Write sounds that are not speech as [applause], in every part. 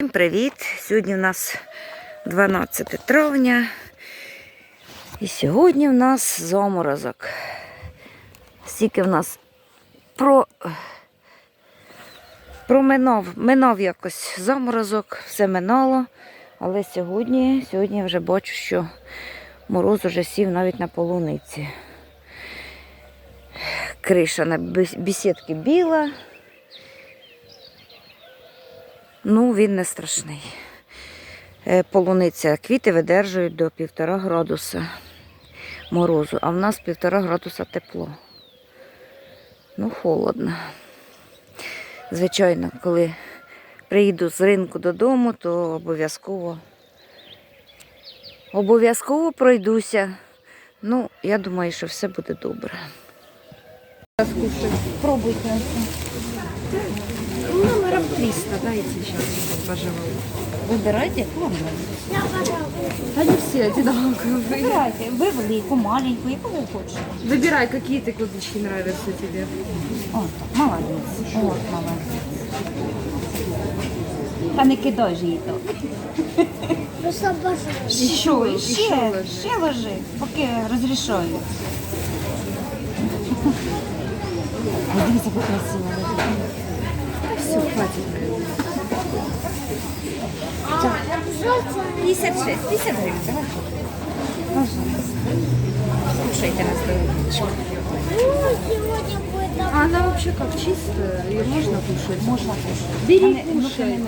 Всім привіт! Сьогодні у нас 12 травня. І сьогодні в нас заморозок. Стільки в нас про... проминав минав якось заморозок, все минало. Але сьогодні, сьогодні вже бачу, що мороз уже сів навіть на полуниці. Криша на бес- бесідки біла. Ну, він не страшний. Е, Полуниця квіти видержують до півтора градуса морозу, а в нас півтора градуса тепло. Ну, холодно. Звичайно, коли приїду з ринку додому, то обов'язково обов'язково пройдуся. Ну, я думаю, що все буде добре. Пробуйте. Номером 300, да, я сейчас поживу. Вибирайте. Они все одинаковые. Вибирайте. Ви велику, маленьку, яку ви хочете. Выбирай, какие ты клубнички нравятся тебе. О, так, молодець. О, молодець. Та не кидай же її так. Просто обожаю. Що, ще ще, ложи. ще ложи, поки розрішаю. Ой, дивіться, як красиво. Все, хватит. 56, 50 гривень, давай. Пожалуйста. Слушайте на здоров'ячко. Ой, А она вообще как чистая, ее можно кушать? Можна кушати. Бери, кушай.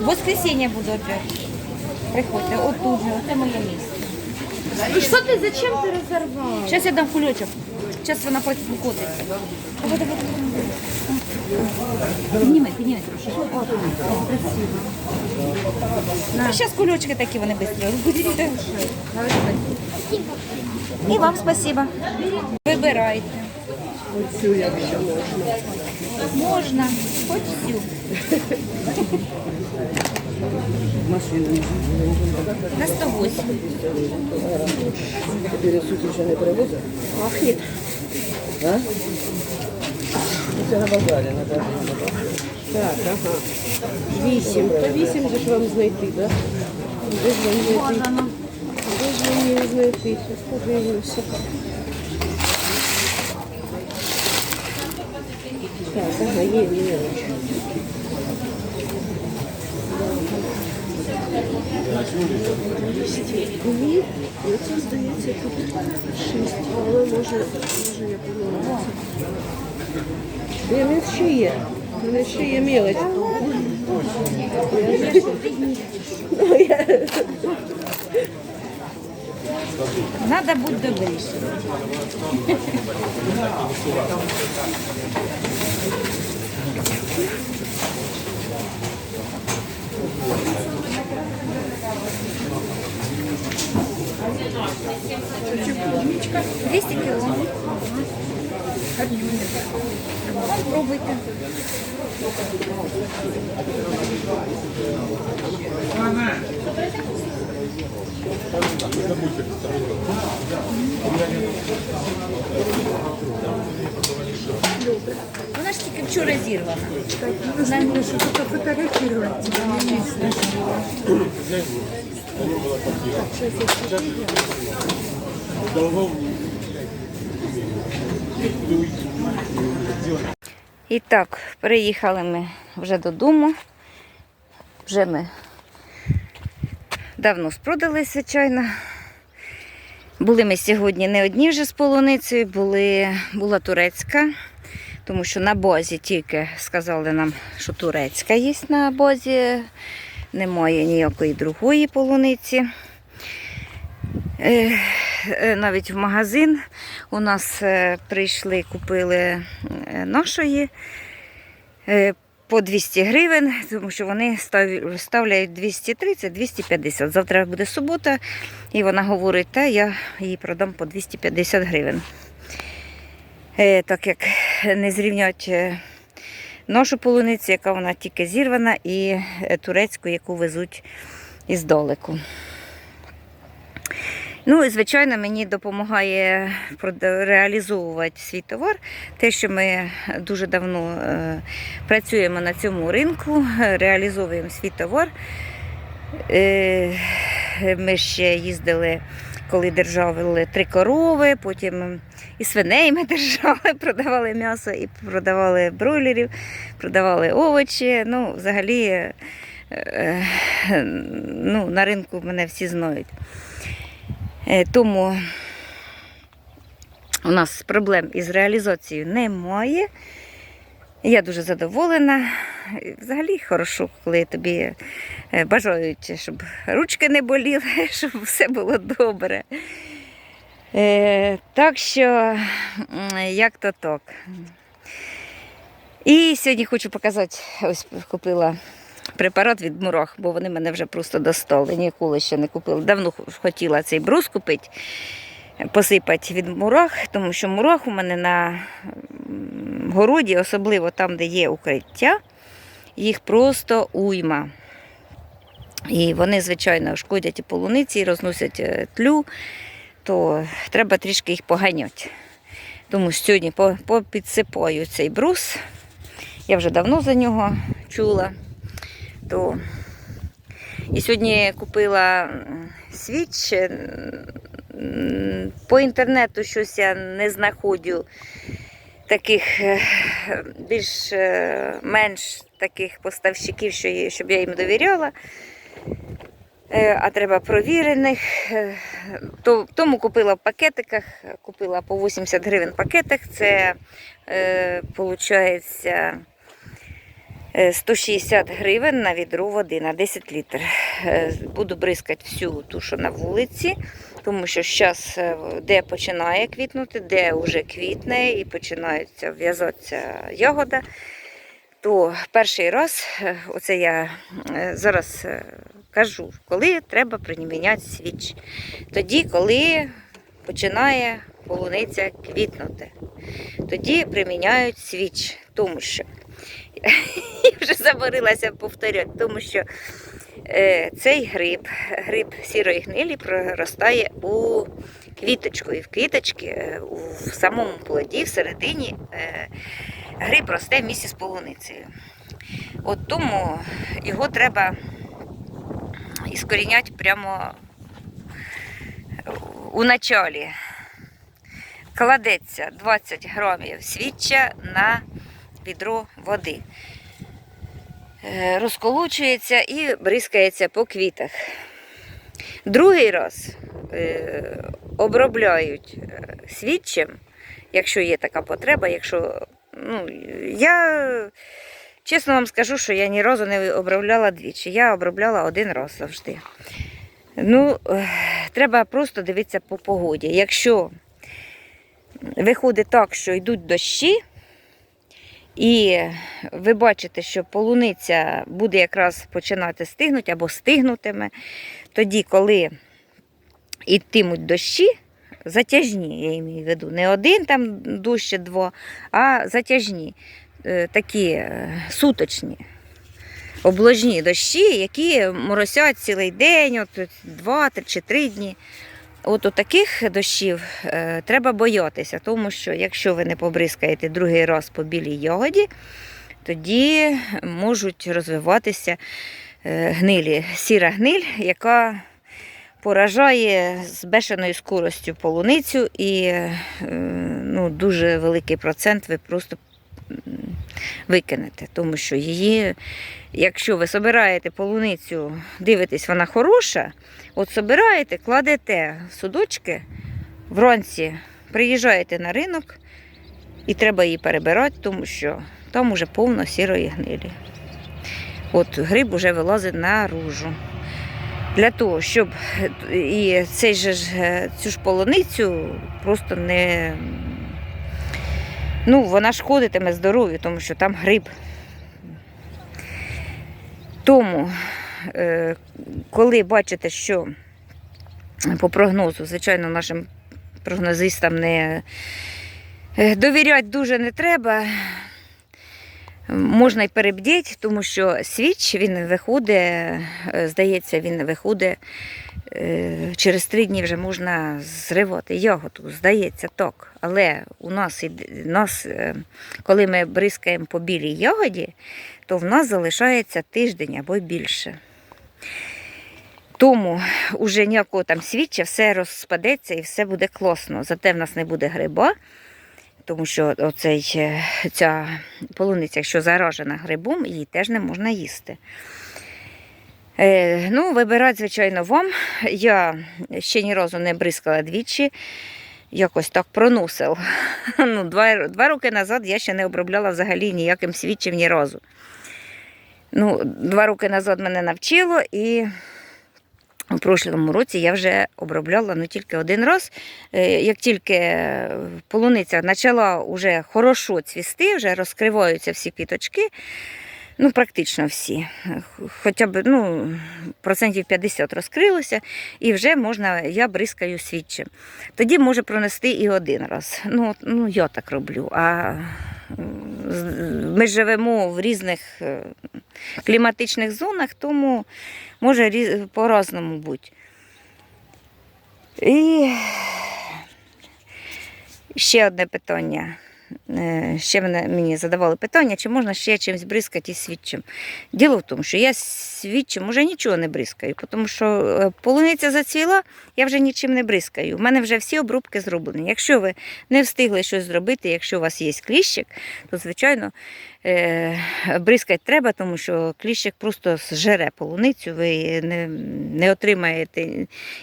В воскресенье буду опять. Приходьте, отут же, це моє місце. Ну что ты, зачем ты разорвал? Зараз я дам кульочок. Зараз вона потім покотиться. Підніми, підніми трошки. О, красиво. Зараз кульочки такі вони швидко. І вам спасибо. Вибирайте. Оцю, якщо можна. Можна, хоч всю. На 108. Пересути вже не привозять? Пахне. А? Це на базарі, на базарі. Так, ага. Вісім. Та вісім же ж вам знайти, так? Да? Де ж вам знайти? Де ж вам її знайти? Зараз подивлюся. Так, ага, є, є. Дві, і оце здається тут шість, але може, може я помилилася. Ще є? Мене ще є я- Надо бути добріше. Двісті кіло. Пробуйте. Вона ж тільки вчора зірвана. Нужно что-то фотографировать тебя. І так, приїхали ми вже додому. Вже ми давно спродали, звичайно. Були ми сьогодні не одні вже з полуницею, були, була турецька, тому що на базі тільки сказали нам, що турецька є на базі, немає ніякої другої полуниці. Е, навіть в магазин у нас е, прийшли, купили е, нашої по 200 гривень, тому що вони став- ставляють 230-250. Завтра буде субота, і вона говорить, та я її продам по 250 гривень. Так як не зрівнять е, нашу полуницю, яка вона тільки зірвана, і е, турецьку, яку везуть іздалеку. Ну і звичайно, мені допомагає реалізовувати свій товар. Те, що ми дуже давно е, працюємо на цьому ринку, реалізовуємо свій товар. Ми ще їздили, коли держали три корови, потім і свиней ми [laughs] держали, продавали м'ясо, і продавали бройлерів, продавали овочі. Ну, взагалі, е, е, ну, на ринку мене всі знають. Е, Тому у нас проблем із реалізацією немає. Я дуже задоволена. Взагалі хорошо, коли тобі е, бажають, щоб ручки не боліли, [laughs] щоб все було добре. Е, так що, як то так. І сьогодні хочу показати, ось купила препарат від мурах, бо вони мене вже просто достали. Ніколи ще не купила. Давно хотіла цей брус купити, посипати від мурах, тому що мурах у мене на городі, особливо там, де є укриття, їх просто уйма. І вони, звичайно, шкодять і полуниці, і розносять е, тлю, то треба трішки їх поганяти. Тому сьогодні по- попідсипаю цей брус. Я вже давно за нього чула. То... І сьогодні купила свіч. По інтернету щось я не знаходжу таких е, більш е, таких поставщиків, що щоб я їм довіряла. Е, А треба провірених. Тому купила в пакетиках, купила по 80 гривень пакетик. Це виходить. Е, 160 гривень на відро води на 10 літрів. Буду бризкати всю ту, що на вулиці, тому що зараз де починає квітнути, де вже квітне і починається в'язатися ягода, то перший раз, е, оце я е, зараз е, кажу, коли треба приміняти свіч. Тоді, коли починає полуниця квітнути. Тоді приміняють свіч, тому що [laughs] я вже заборилася повторяти, тому що е, цей гриб, гриб сірої гнилі проростає у квіточку. І в квіточці, е, у, самому плоді, всередині, е, гриб росте в місці з полуницею. От тому його треба іскоріняти прямо у началі. Кладеться 20 грамів свіччя на відро води. Е, Розколочується і бризкається по квітах. Другий раз е, обробляють е, свідчим, якщо є така потреба. Якщо, ну, я чесно вам скажу, що я ні разу не обробляла двічі. Я обробляла один раз завжди. Ну, треба просто дивитися по погоді. Якщо виходить так, що йдуть дощі, і ви бачите, що полуниця буде якраз починати стигнути або стигнутиме, тоді, коли йтимуть дощі, затяжні, я маю в виду, не один там два, а затяжні, е, такі е, суточні. Обложні дощі, які моросять цілий день, от два три чи три дні. От у таких дощів е, треба боятися, тому що якщо ви не побризкаєте другий раз по білій ягоді, тоді можуть розвиватися е, гнилі, сіра гниль, яка поражає з бешеною скоростю полуницю і е, ну, дуже великий процент ви просто викинете, тому що її, якщо ви собираєте полуницю, дивитесь, вона хороша, от собираєте, кладете в судочки вранці, приїжджаєте на ринок і треба її перебирати, тому що там уже повно сірої гнилі. От гриб уже вилазить наружу. Для того, щоб і цей же е, цю ж полуницю просто не. Ну, вона шкодитиме здоров'ю, тому що там гриб. Тому, е, коли бачите, що по прогнозу, звичайно, нашим прогнозистам не е, довіряти дуже не треба. Можна й перебдіть, тому що свіч він виходить, е, здається, він виходить е, через три дні вже можна зривати ягоду, здається, так. Але у нас, нас, е, коли ми бризкаємо по білій ягоді, то в нас залишається тиждень або більше. Тому уже ніякого там свідча, все розпадеться і все буде класно. Зате в нас не буде гриба, тому що оцей, е, ця полуниця, якщо заражена грибом, її теж не можна їсти. Е, ну, вибирати, звичайно, вам. Я ще ні разу не бризкала двічі. Якось так проносив. [laughs] Ну, два, два роки назад я ще не обробляла взагалі ніяким свідчим ні разу. Ну, два роки назад мене навчило, і у прошлому році я вже обробляла ну, тільки один раз. Е, Як тільки е, полуниця почала вже хорошо цвісти, вже розкриваються всі квіточки, ну, практично всі. Хоча б ну, процентів 50 розкрилося, і вже можна, я бризкаю свідчим. Тоді може пронести і один раз. Ну, ну я так роблю. А ми живемо в різних е, кліматичних зонах, тому може по-разному бути. І ще одне питання. Е, Ще мені задавали питання, чи можна ще чимось бризкати із свідчим. Діло в тому, що я свідчим уже нічого не бризкаю, тому що е, полуниця зацвіла, я вже нічим не бризкаю. У мене вже всі обрубки зроблені. Якщо ви не встигли щось зробити, якщо у вас є кліщик, то звичайно е, бризкати треба, тому що кліщик просто зжере полуницю, ви не, не отримаєте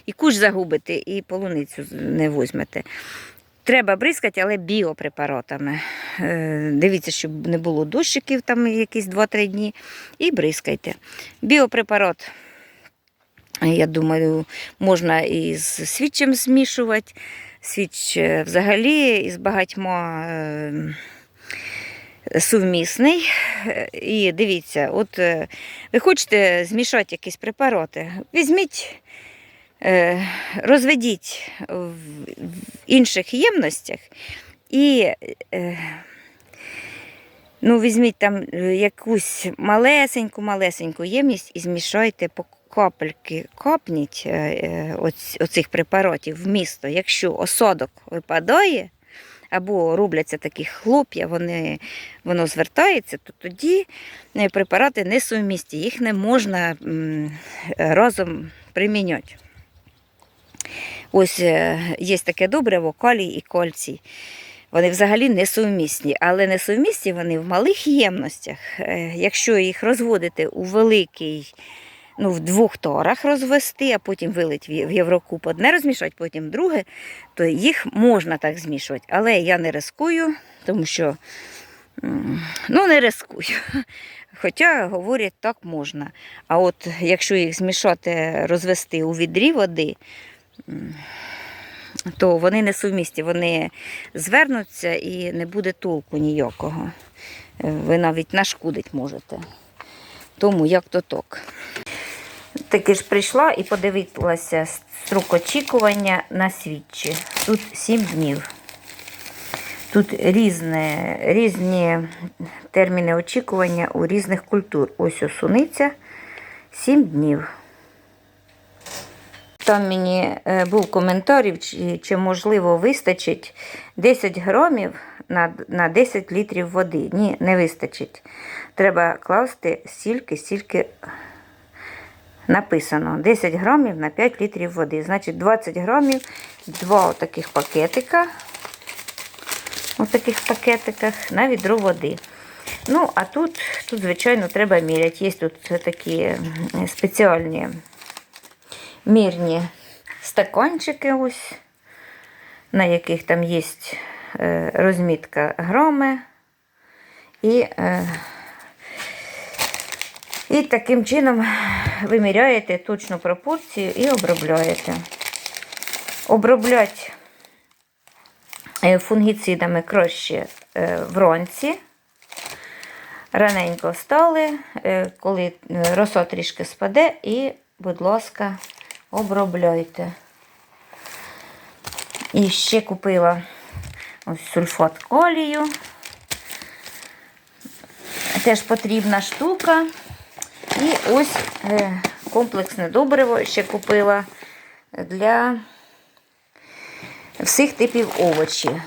і куш загубите, і полуницю не візьмете. Треба бризкати, але біопрепаратами. Е, Дивіться, щоб не було дощиків там якісь 2-3 дні. І бризкайте. Біопрепарат, я думаю, можна і з свідчим змішувати. Свіч е, взагалі із багатьма е, сумісний. І дивіться, от ви хочете змішати якісь препарати, візьміть. Е, розведіть в інших ємностях і е, ну, візьміть там е, якусь малесеньку, малесеньку ємність і змішайте по капельки, капніть оць- оцих препаратів в місто. Якщо осадок випадає, або робляться такі хлоп'я, вони, воно звертається, то тоді препарати несумісті, їх не можна разом приміняти. Ось е, є таке добриво, калій і кальцій. Вони взагалі несумісні, але несумісні вони в малих ємностях. Е, Якщо їх розводити у великий, ну, в двох торах розвести, а потім вилить в Єврокуб одне розмішати, потім друге, то їх можна так змішувати. Але я не рискую, тому що ну, не рискую. [laughs] Хоча говорять, так можна. А от якщо їх змішати, розвести у відрі води, то вони не сумісті, вони звернуться і не буде толку ніякого. Ви навіть нашкодить можете. Тому як то так. Таки ж прийшла і подивилася строк очікування на свідчі. Тут 7 днів. Тут різне, різні терміни очікування у різних культур. Ось осуниця 7 днів. Там мені е, був коментар, чи, чи можливо вистачить 10 грамів на, на 10 літрів води. Ні, не вистачить. Треба класти стільки, стільки написано. 10 грамів на 5 літрів води. Значить, 20 грамів, два таких пакетика. У таких пакетиках на відро води. Ну, а тут, тут звичайно, треба міряти. Є тут такі спеціальні мірні стаканчики, ось, на яких там є е, розмітка грами. І, е, і таким чином виміряєте точну пропорцію і обробляєте. Оброблять е, фунгіцидами краще вранці. Раненько встали, коли роса трішки спаде, і, будь ласка, обробляйте. І ще купила ось сульфат калію. теж потрібна штука. І ось е, комплексне добриво ще купила для всіх типів овочів.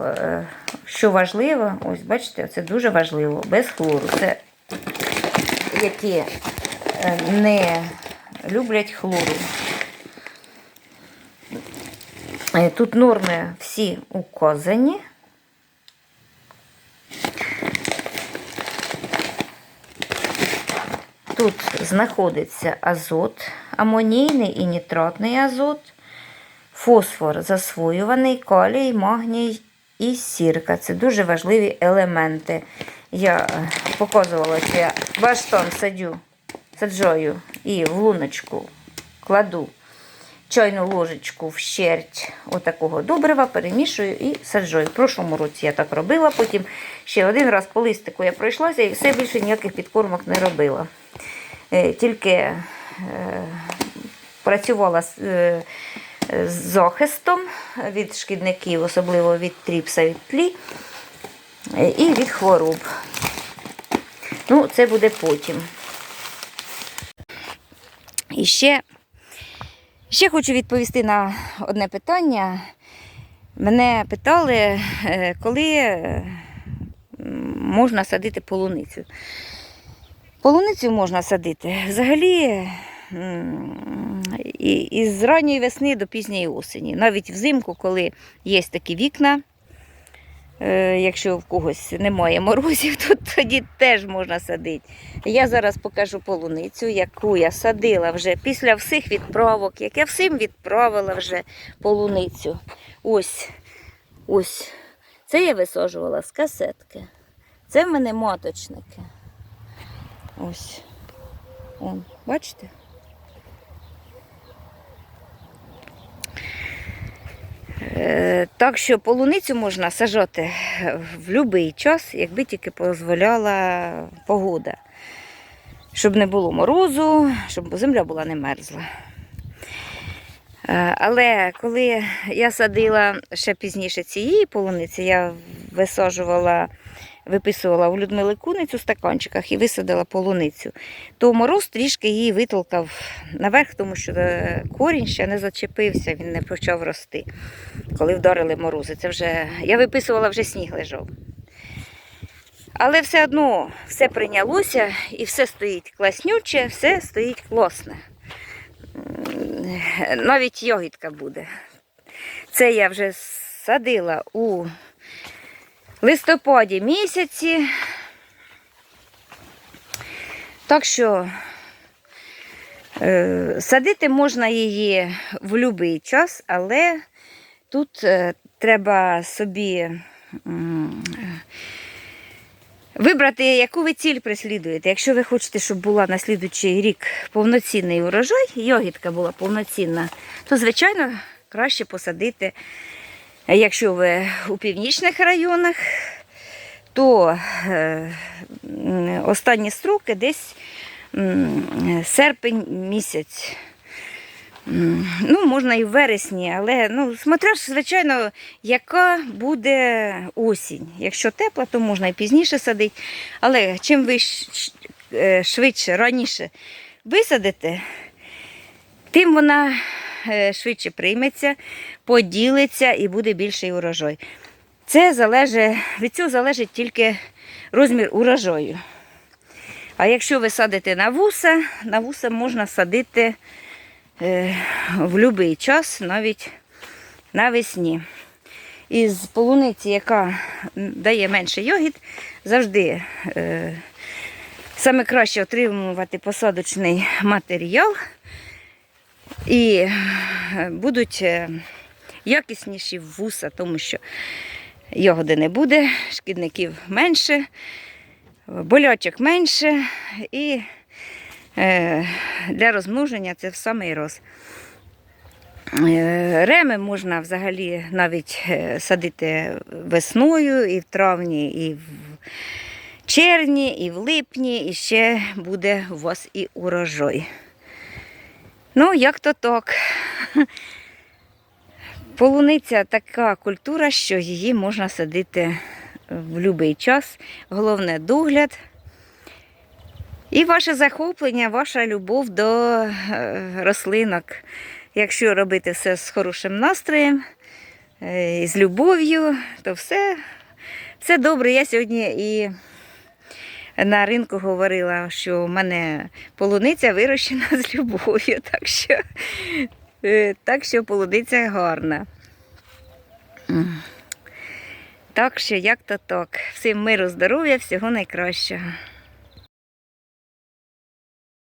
Е, Що важливо, ось бачите, це дуже важливо, без хлору. Це які е, не люблять хлору. Е, Тут норми всі указані. Тут знаходиться азот, амонійний і нітратний азот, фосфор засвоюваний, калій, магній і сірка. Це дуже важливі елементи. Я е, показувала, що я баштан садю, саджаю і в луночку кладу чайну ложечку в щерть отакого добрива, перемішую і саджую. В прошлому році я так робила, потім ще один раз по листику я пройшлася і все більше ніяких підкормок не робила. Е, Тільки е, працювала з, е, з захистом від шкідників, особливо від тріпса, від тлі і від хвороб. Ну, це буде потім. І ще Ще хочу відповісти на одне питання. Мене питали, е, коли е, можна садити полуницю. Полуницю можна садити взагалі із ранньої весни до пізньої осені. Навіть взимку, коли є такі вікна, якщо в когось немає морозів, [laughs] то тоді теж можна садити. Я зараз покажу полуницю, яку я садила вже після всіх відправок, як я всім відправила вже полуницю. Ось, ось. Це я висаджувала з касетки. Це в мене маточники. Ось. Он, бачите? Так що полуницю можна сажати в будь-який час, якби тільки дозволяла погода. Щоб не було морозу, щоб земля була не мерзла. Е, Але коли я садила ще пізніше цієї полуниці, я висаджувала, виписувала у Людмили Куницю в стаканчиках і висадила полуницю, то мороз трішки її витолкав наверх, тому що е, корінь ще не зачепився, він не почав рости. Коли вдарили морози, це вже я виписувала, вже сніг лежав. Але все одно все прийнялося і все стоїть класнюче, все стоїть класне. Навіть йогітка буде. Це я вже садила у листопаді місяці. Так що е, садити можна її в будь-який час, але тут е, треба собі Вибрати, яку ви ціль преслідуєте. Якщо ви хочете, щоб була на слідуючий рік повноцінний урожай, йогітка була повноцінна, то, звичайно, краще посадити, якщо ви у північних районах, то е, останні строки десь серпень місяць. Ну, можна і в вересні, але ну, смотря, звичайно, яка буде осінь. Якщо тепла, то можна і пізніше садити. Але чим ви е, швидше, раніше висадите, тим вона швидше прийметься, поділиться і буде більший урожай. Це залежить, від цього залежить тільки розмір урожаю. А якщо ви садите на вуса, на вуса можна садити е, в будь-який час, навіть навесні. Із полуниці, яка дає менше йогіт, завжди е, саме краще отримувати посадочний матеріал і е, будуть е, якісніші вуса, тому що ягоди не буде, шкідників менше, болячок менше і е, для розмноження це в самий роз. Реми можна взагалі навіть садити весною і в травні, і в червні, і в липні, і ще буде у вас і урожай. Ну, як то так. [laughs] Полуниця така культура, що її можна садити в будь-який час. Головне догляд І ваше захоплення, ваша любов до е, рослинок. Якщо робити все з хорошим настроєм, е, з любов'ю, то все, все добре. Я сьогодні і на ринку говорила, що в мене полуниця вирощена з любов'ю, так що, е, так що полуниця гарна. Так що як то так. Всім миру, здоров'я, всього найкращого.